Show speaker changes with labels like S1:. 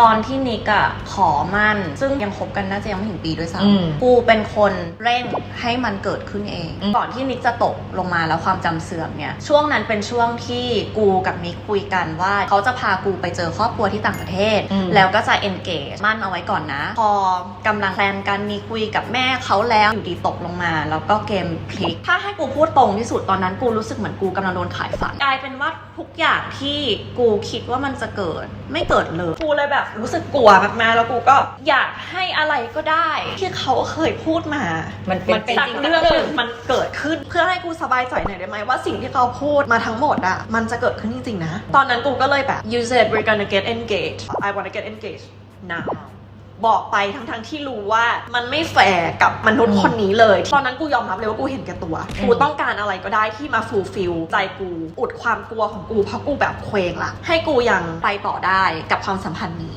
S1: ตอนที่นิกอะขอมั่น ซึ่งยังคบกันน่าจะยังไม่ถึงปีด้วยซ้
S2: อืมำ
S1: กูเป็นคนเร่งให้มันเกิดขึ้นเอง
S2: อืม
S1: ก่อนที่นิกจะตกลงมาแล้วความจำเสื่อมเนี่ย ช่วงนั้นเป็นช่วงที่กูกับนิกคุยกันว่าเขาจะพากูไปเจอครอบครัวที่ต่างประเทศ
S2: อืม
S1: แล้วก็จะ engage มั่นเอาไว้ก่อนนะ พอกำลังแพลนกันมีคุยกับแม่เขาแล้วอยู่ดีตกลงมา แล้วก็เกมพลิก ถ้าให้กูพูดตรงที่สุดตอนนั้นกูรู้สึกเหมือนกูกำลังโดนขายฝัน กลายเป็นว่าทุกอย่างที่กูคิดว่ามันจะเกิด ไม่เกิดเลย กูเลยแบบรู้สึกกลัวมากๆ แล้วกูก็อยากให้อะไรก็ได้ ที่เขาเคยพูดมา
S2: มันเป็น
S1: มันเป็นสักเรื่องหนึ่งมันเกิดขึ้นเพื่อให้กูสบายใจหน่อยได้ไหมว่าสิ่งที่เขาพูดมาทั้งหมดอะมันจะเกิดขึ้นจริงๆนะ ตอนนั้นกูก็เลยแบบ you said we're gonna get engaged I wanna get engaged now บอกไปทั้งๆที่รู้ว่ามันไม่แฟร์กับมนุษย์คนนี้เลย ตอนนั้นกูยอมรับเลยว่ากูเห็นแก่ตัว กูต้องการอะไรก็ได้ที่มาฟูลฟิลใจกูอุดความกลัวของกูเพราะกูแบบเคว้งละ ให้กูยังไปต่อได้กับความสัมพันธ์นี้